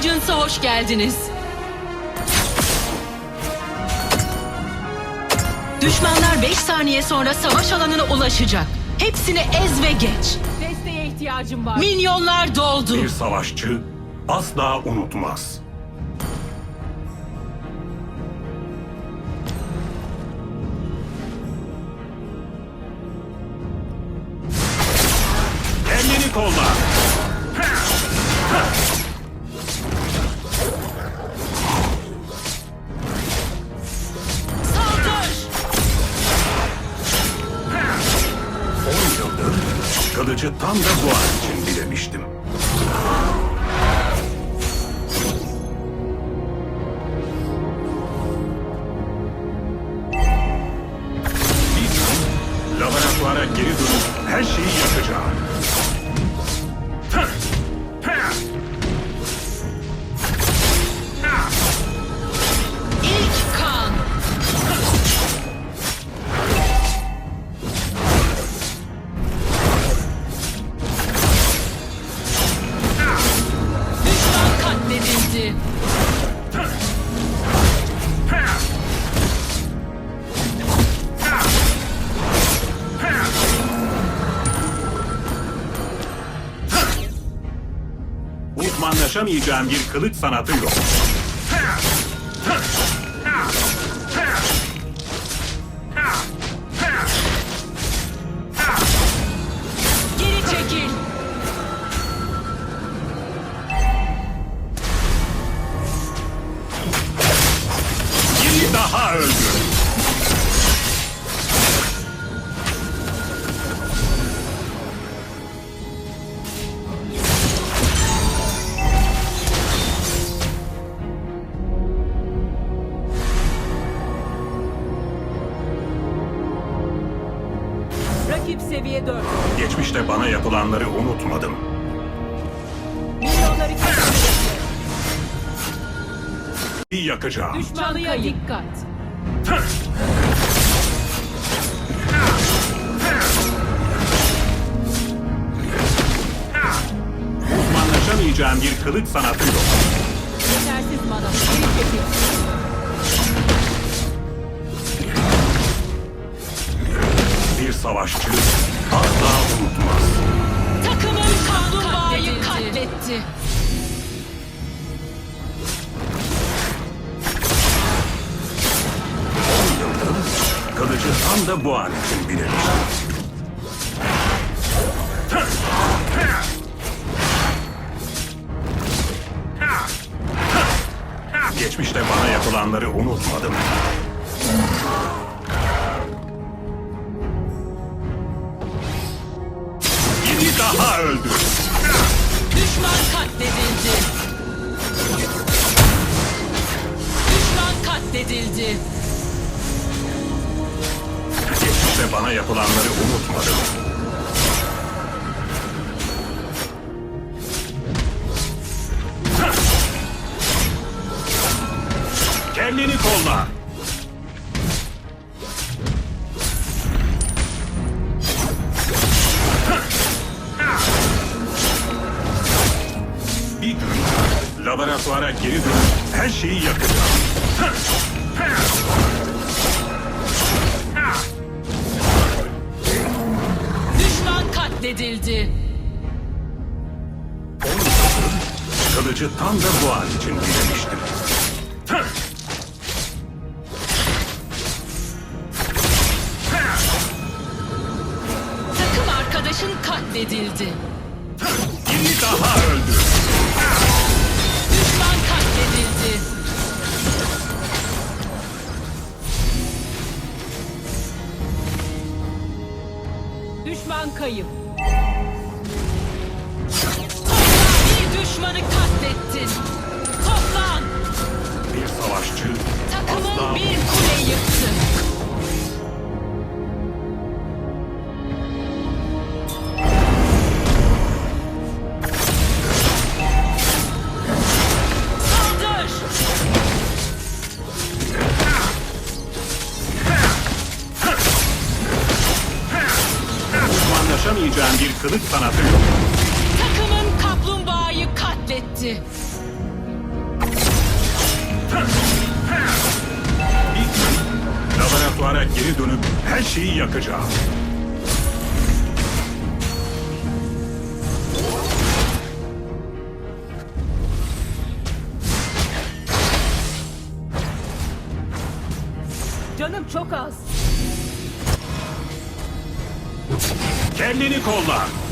Legends'a hoş geldiniz. Düşmanlar 5 saniye sonra savaş alanına ulaşacak. Hepsini ez ve geç. Desteğe ihtiyacım var. Minyonlar doldu. Bir savaşçı asla unutmaz. Kılıcı tam da bu an için dilemiştim. Uzmanlaşamayacağım bir kılıç sanatı yok. Geri çekil. Biri daha öldü. Yakacağım. Düşmanlıya dikkat. Uzmanlaşamayacağım bir kılıç sanatı yok. Yetersiz mana. Geri çekil. Bir savaşçı asla unutmaz. Takımın kaplumbağayı katletti. Kılıcı tam da bu an için bilemiştim. Geçmişte bana yapılanları unutmadım. Biri daha öldü. Düşman katledildi. Düşman katledildi. Geçmişte bana yapılanları unutmadım. Kendini kolla. Bir gün laboratuvara geri dönüp her şeyi yakacağım. Katledildi. Kılıcı tam da bu an için dilemiştim. Takım arkadaşın katledildi. Biri daha öldü. Düşman katledildi. Düşman kayıp. yapamayacağın bir kılıç sanatı yok. Takımın kaplumbağayı katletti. Laboratuvara geri dönüp her şeyi yakacağım. Canım çok az. Kendini kolla.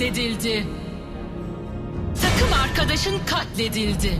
Katledildi. Takım arkadaşın katledildi.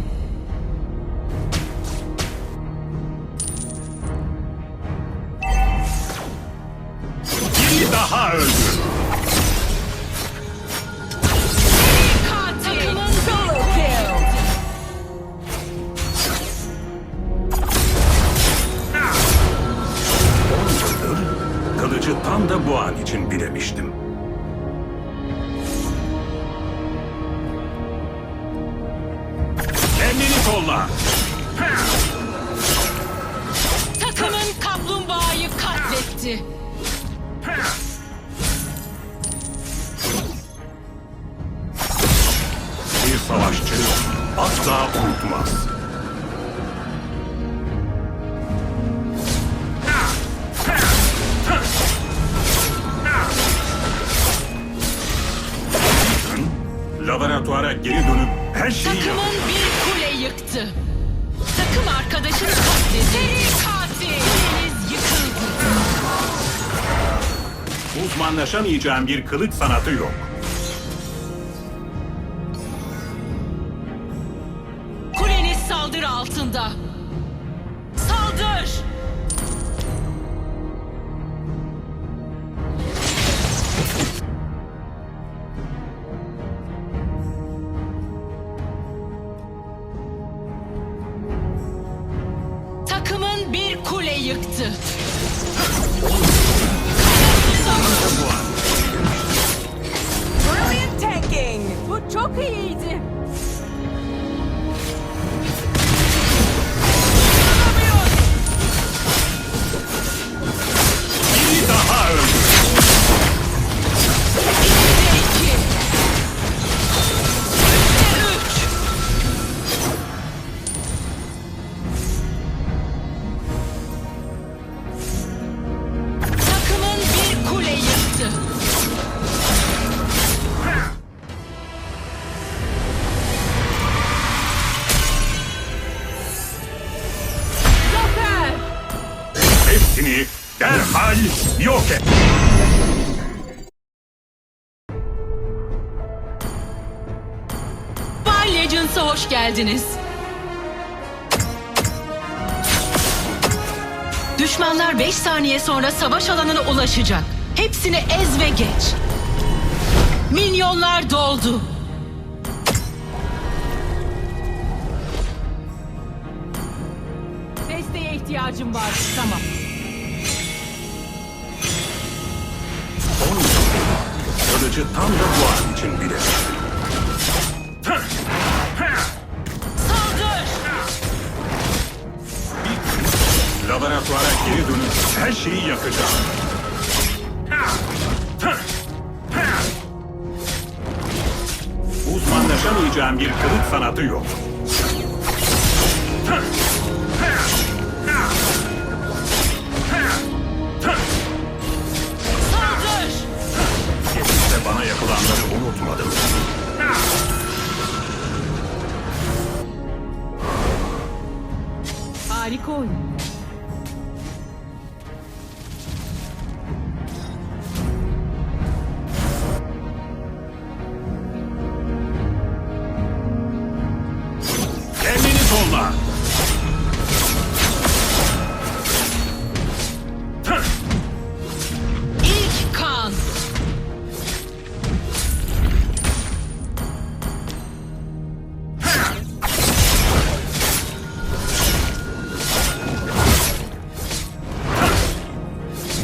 Yıktı. Takım arkadaşını katledildi. Seri katil. Kuleniz yıkıldı. Uzmanlaşamayacağım bir kılıç sanatı yok. Hepsini derhal yok et. Bar Legends'a hoş geldiniz. Düşmanlar 5 saniye sonra savaş alanına ulaşacak. Hepsini ez ve geç. Minyonlar doldu. Desteğe ihtiyacım var. Tamam. On yıl. Kılıcı tam da bu an için bilemiştim. Saldır! Laboratuvara geri dönüp her şeyi yakacağım. Uzmanlaşamayacağım bir kılıç sanatı yok. Yapılanları unutmadım. Harika oyun. Kendini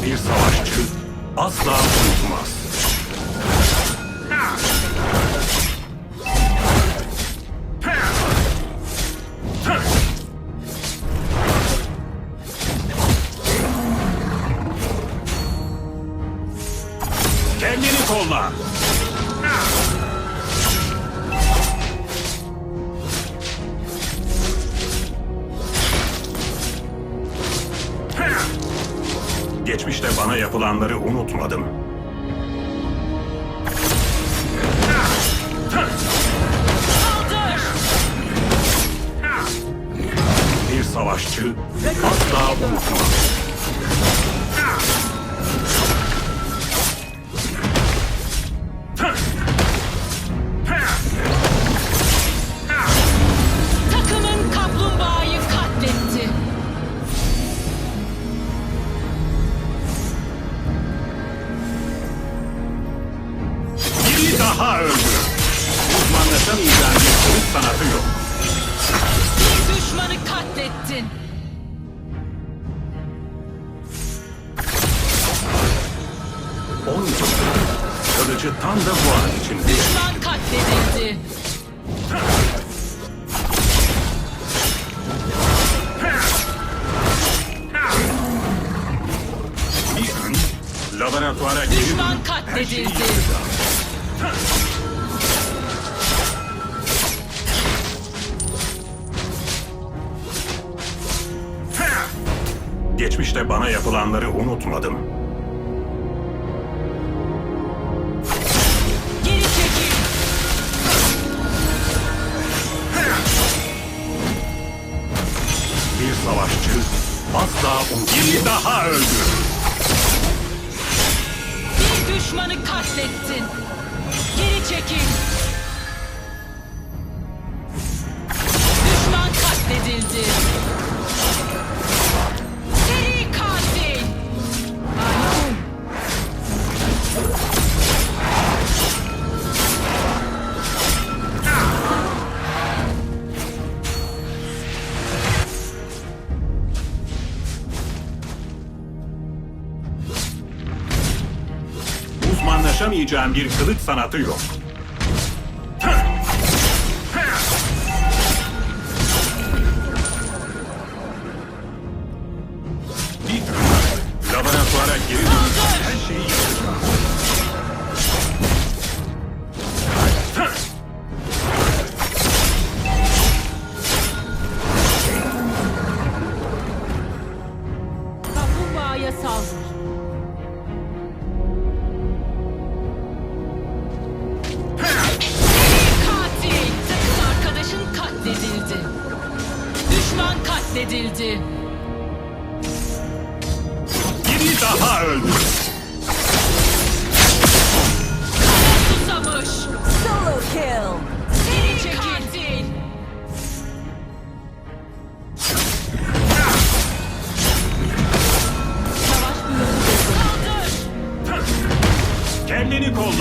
Bir savaşçı asla Bir savaşçı asla unutmaz. Takımın kılıcı tam da bu an için Düşman katledildi. bir gün laboratuvara geri Düşman katledildi. Geçmişte bana yapılanları unutmadım. Savaşçı asla un... Biri daha öldü. Bir düşmanı katlettin. Geri çekil. Uzmanlaşamayacağın bir kılıç sanatı yok. Laboratuvara geri dönüp her şeyi yapacağım.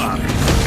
Kendini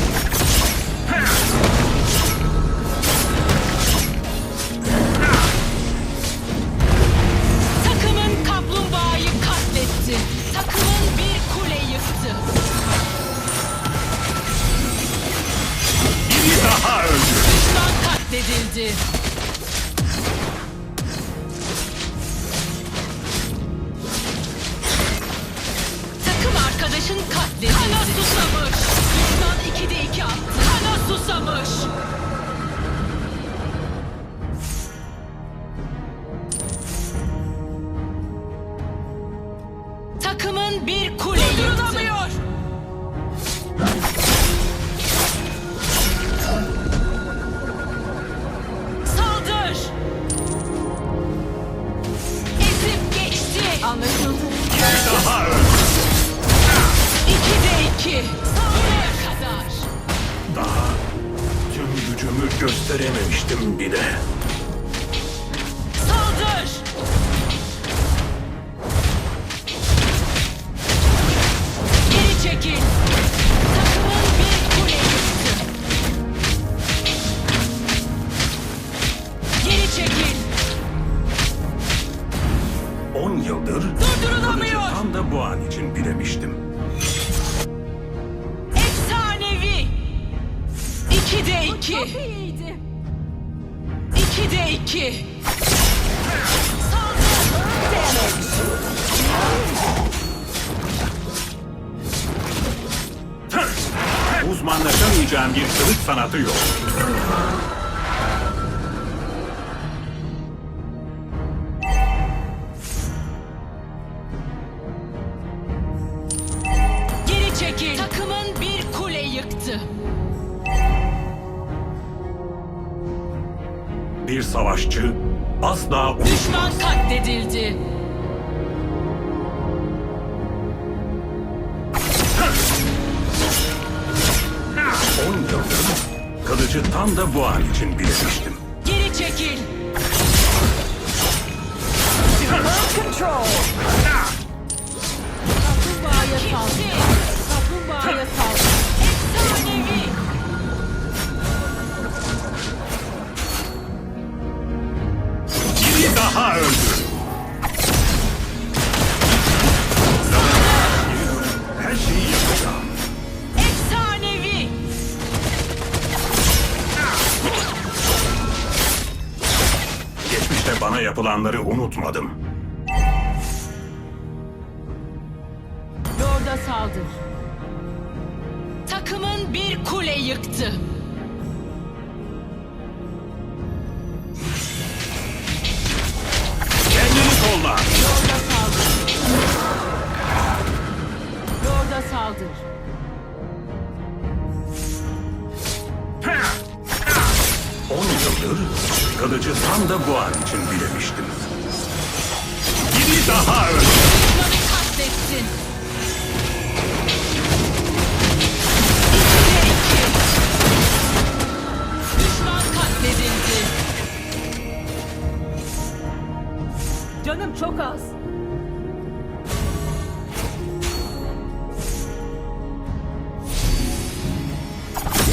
Takımın bir kule yıktı. Savaşçı asla Düşman katledildi. On yıldır kılıcı tam da bu an için bilemiştim. Geri çekil! Control. Yapılanları unutmadım. Lord'a saldır. Takımın bir kule yıktı. Kendini kolla. Lord'a saldır. Lord'a saldır. Kılıcı tam da bu an için bilemiştim. Biri daha öldü. Düşmanı katlettin. İkide iki. Düşman katledildi. Canım çok az.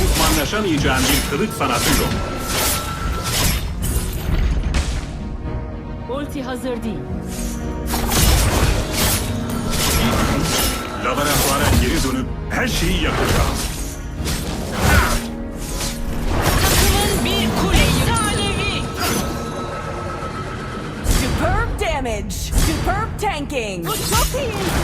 Uzmanlaşamayacağım bir kılıç sanatı yok. Ulti hazır değil. Laboratuvara geri dönüp her şeyi yapacağım. Takımın bir kule. Efsanevi! Superb damage. Superb tanking. Bu çok iyiydi.